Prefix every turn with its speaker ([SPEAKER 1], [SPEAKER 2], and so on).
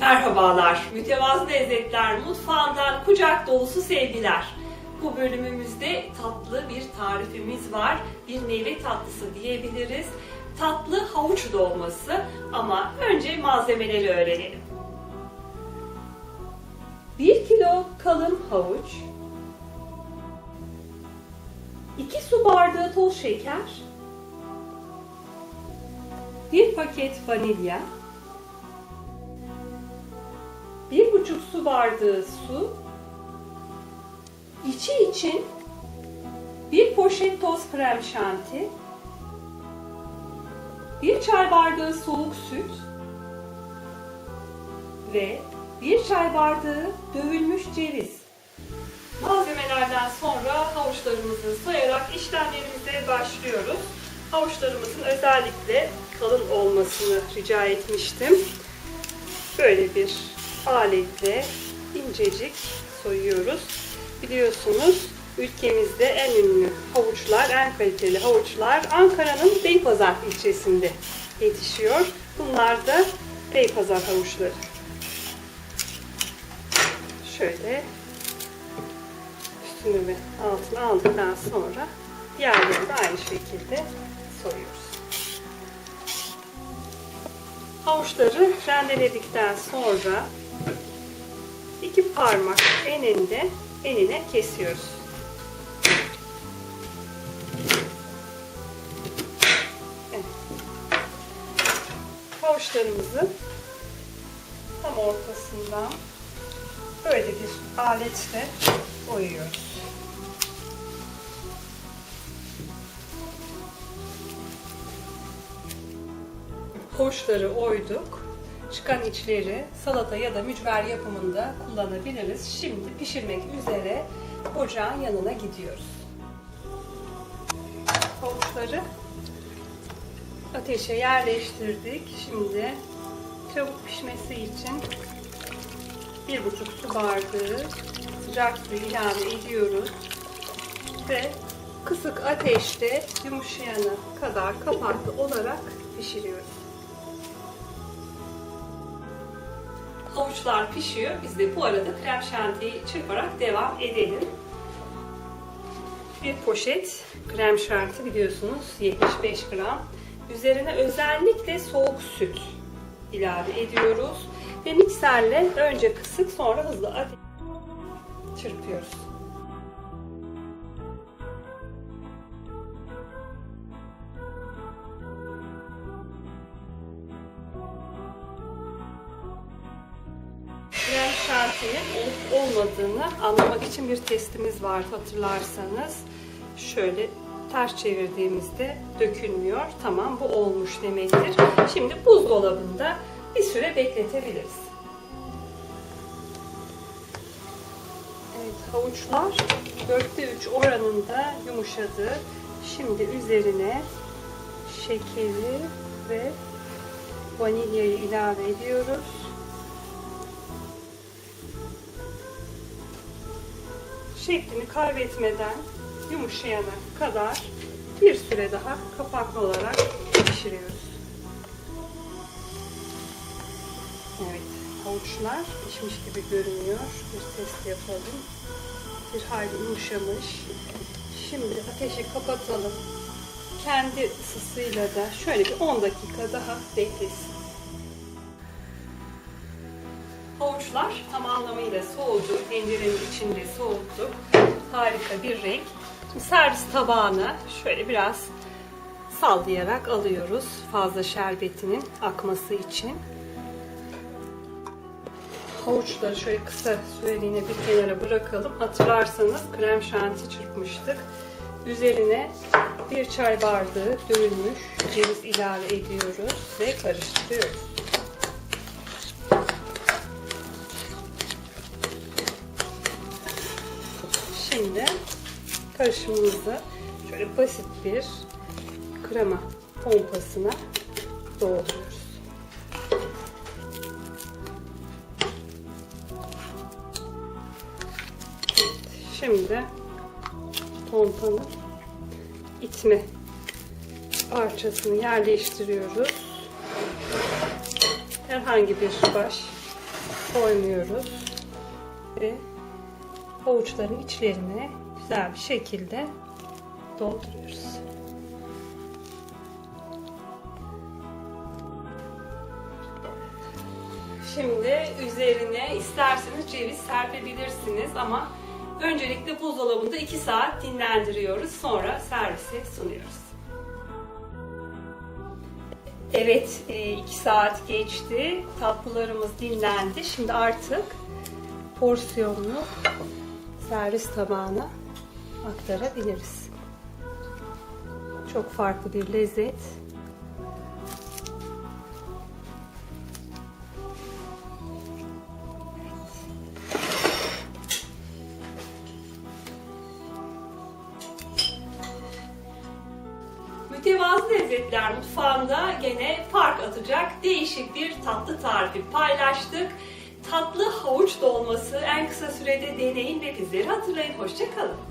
[SPEAKER 1] Merhabalar, Mütevazı Lezzetler Mutfağından kucak dolusu sevgiler. Bu bölümümüzde tatlı bir tarifimiz var. Bir meyve tatlısı diyebiliriz. Tatlı havuç dolması ama önce malzemeleri öğrenelim. 1 kilo kalın havuç, 2 su bardağı toz şeker, 1 paket vanilya, 1,5 su bardağı su, içi için 1 poşet toz krem şanti, 1 çay bardağı soğuk süt ve 1 çay bardağı dövülmüş ceviz. Malzemelerden sonra havuçlarımızı soyarak işlemlerimize başlıyoruz. Havuçlarımızın özellikle kalın olmasını rica etmiştim. Böyle bir aletle incecik soyuyoruz. Biliyorsunuz ülkemizde en ünlü havuçlar, en kaliteli havuçlar Ankara'nın Beypazarı ilçesinde yetişiyor. Bunlar da Beypazarı havuçları. Şöyle üstünü ve altını aldıktan sonra diğerlerini de aynı şekilde soyuyoruz. Havuçları rendeledikten sonra iki parmak eninde enine kesiyoruz. Evet. Havuçlarımızı tam ortasından böyle bir aletle oyuyoruz. Havuçları oyduk. Çıkan içleri salata ya da mücver yapımında kullanabiliriz. Şimdi pişirmek üzere ocağın yanına gidiyoruz. Havuçları ateşe yerleştirdik. Şimdi çabuk pişmesi için bir buçuk su bardağı sıcak suyu ilave ediyoruz ve kısık ateşte yumuşayana kadar kapaklı olarak pişiriyoruz. Havuçlar pişiyor. Biz de bu arada krem şantiyi çırparak devam edelim. Bir poşet krem şanti biliyorsunuz 75 gram. Üzerine özellikle soğuk süt ilave ediyoruz. Ve mikserle önce kısık sonra hızlı ateş çırpıyoruz. Şantinin olup olmadığını anlamak için bir testimiz var hatırlarsanız. Şöyle ters çevirdiğimizde dökülmüyor. Tamam bu olmuş demektir. Şimdi buzdolabında bir süre bekletebiliriz. Evet havuçlar 4'te 3 oranında yumuşadı. Şimdi üzerine şekeri ve vanilyayı ilave ediyoruz. Şeklini kaybetmeden yumuşayana kadar bir süre daha kapaklı olarak pişiriyoruz. Evet, havuçlar pişmiş gibi görünüyor. Bir test yapalım. Bir hayli yumuşamış. Şimdi ateşi kapatalım. Kendi ısısıyla da şöyle bir 10 dakika daha beklesin. Havuçlar tam anlamıyla soğudu. Tencerenin içinde soğuttuk. Harika bir renk. Servis tabağına şöyle biraz sallayarak alıyoruz. Fazla şerbetinin akması için. Havuçları şöyle kısa süreliğine bir kenara bırakalım. Hatırlarsanız krem şanti çırpmıştık. Üzerine bir çay bardağı dövülmüş ceviz ilave ediyoruz ve karıştırıyoruz. Şimdi karışımımızı şöyle basit bir krema pompasına dolduruyoruz. Şimdi pompanın itme parçasını yerleştiriyoruz. Herhangi bir baş koymuyoruz. Ve havuçların içlerine güzel bir şekilde dolduruyoruz. Şimdi üzerine isterseniz ceviz serpebilirsiniz ama öncelikle buzdolabında 2 saat dinlendiriyoruz. Sonra servise sunuyoruz. Evet, 2 saat geçti. Tatlılarımız dinlendi. Şimdi artık porsiyonlu servis tabağına aktarabiliriz. Çok farklı bir lezzet. Mütevazı Lezzetler Mutfağı'nda gene fark atacak değişik bir tatlı tarifi paylaştık. Tatlı havuç dolması en kısa sürede deneyin ve bizleri hatırlayın. Hoşçakalın.